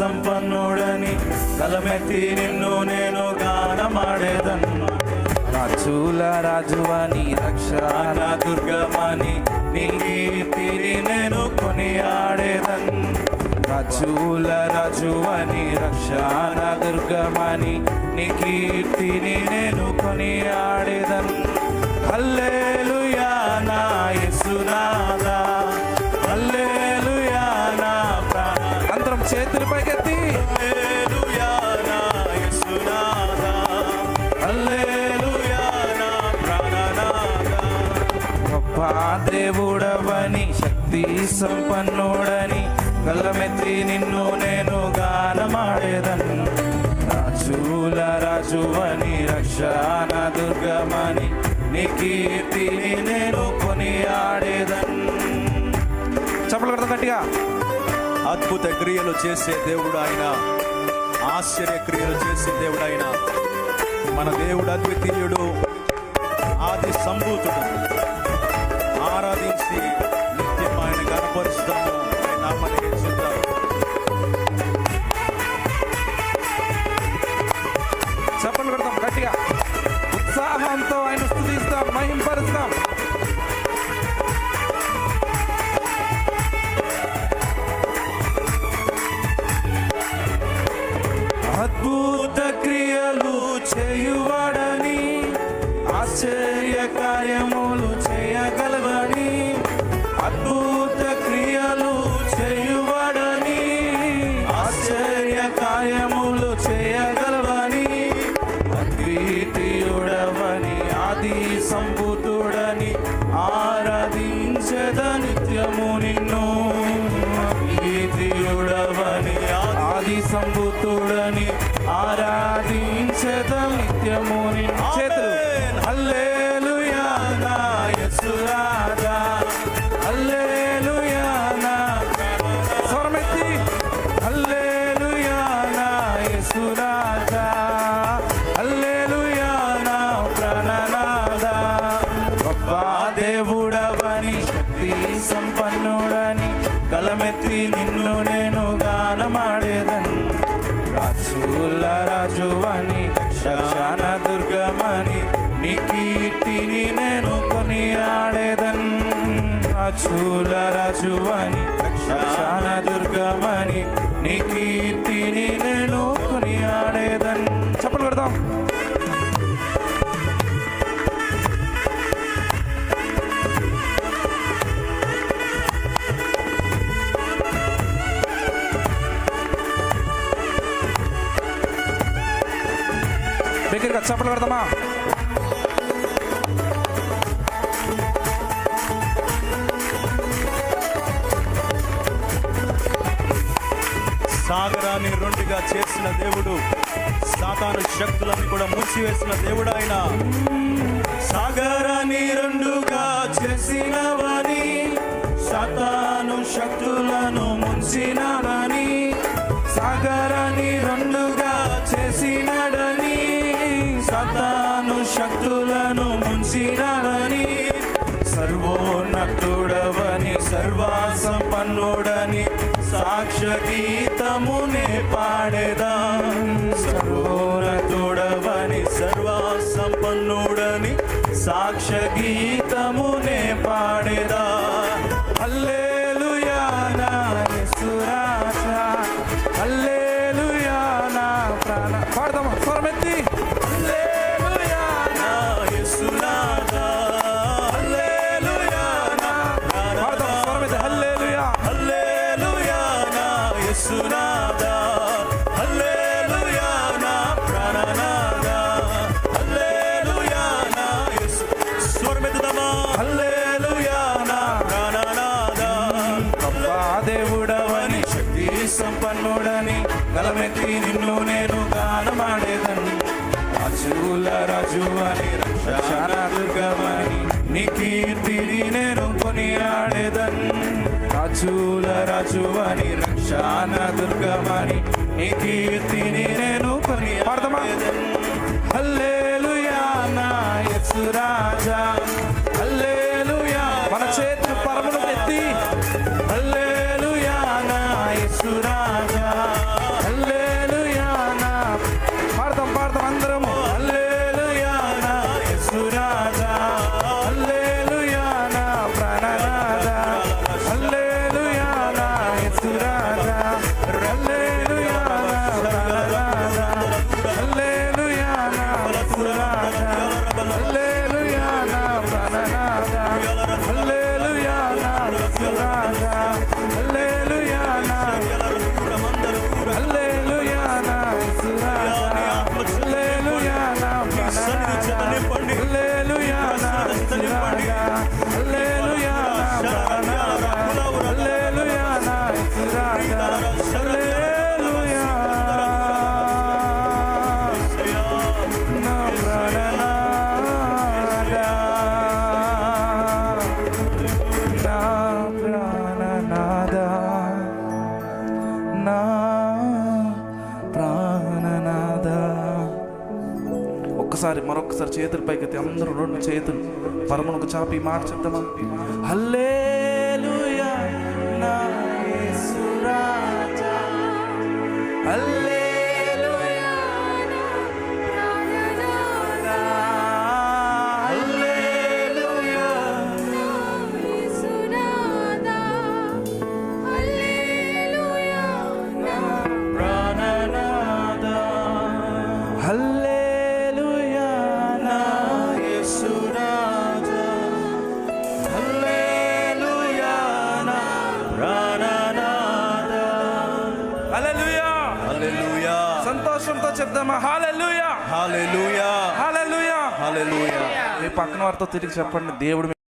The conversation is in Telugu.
సంపన్నుడని కలమెత్తి నిన్ను నేను గానమాడేదన్. రాజుల రాజువని రక్షణ దుర్గమని నీ కీర్తిని నేను కొనియాడేదన్. రాజుల రాజువని రక్షణ దుర్గమని నీ కీర్తిని నేను కొనియాడేదన్. హల్లెలూయా నా యేసునాదా చేతులు పైకెత్తి. గొప్ప దేవుడవని శక్తి సంపన్నుడని గల్లమెత్తి నిన్ను నేను గానమాడేదన్. రాజుల రాజువని రక్షణ దుర్గమని నీ కీర్తిని నేను కొనియాడేదన్. చప్పలు కొడతాం గట్టిగా. అద్భుత క్రియలు చేసే దేవుడు ఆయన. ఆశ్చర్య క్రియలు చేసే దేవుడు ఆయన. మన దేవుడు అద్వితీయుడు ఆది సంభూతుడు. ఆరాధించి సంపుతుడని ఆరాధించద నిత్యము నిన్ను. అద్వితీయుడవని ఆది సంపుతుడని ఆరాధించద నిత్యము నిన్ను. చేతులు. హల్లెలూయా గలమెత్తి నిన్ను నేను గానమాడేదన్ రాజుల రాజువని రక్షణ దుర్గమని నీ కీర్తిని నేను కొనియాడేదన్ రాజుల రాజువని రక్షణ దుర్గమని నీ కీర్తిని నేను కొనియాడేదన్ చెప్పలు పెడతాం దగ్గరగా చప్పట్లు పెడతామా సాగరాన్ని రెండుగా చేసిన దేవుడు సాతాను శక్తులను కూడా మూసివేసిన దేవుడు ఆయన. సాగరాన్ని రెండుగా చేసిన వారి సాతాను శక్తులను ముంచినవని సాగరా సర్వాసంపన్నుడని సాక్ష్య గీతమునే పాడేదా. సర్వోన్నతుడవని సర్వసంపన్నుడని సాక్ష్య గీతమునే పాడేదా. నీ కీర్తిని నేను కొనియాడేదన్. రాజుల రాజు అని రక్షణ దుర్గమని నీ కీర్తిని నేను కొనియాడేదన్. హల్లెలూయా నా యేసు రాజా. నా ఒక్కసారి మరొకసారి చేతులు పైకి అందరూ రెండు చేతులు. పరమునకు చాపి మాట హల్లే చేద్దామా? హాలెలుయా హాలెలుయా హాలెలుయా హాలెలుయా మీ పక్కన వారితో తిరిగి చెప్పండి. దేవుడు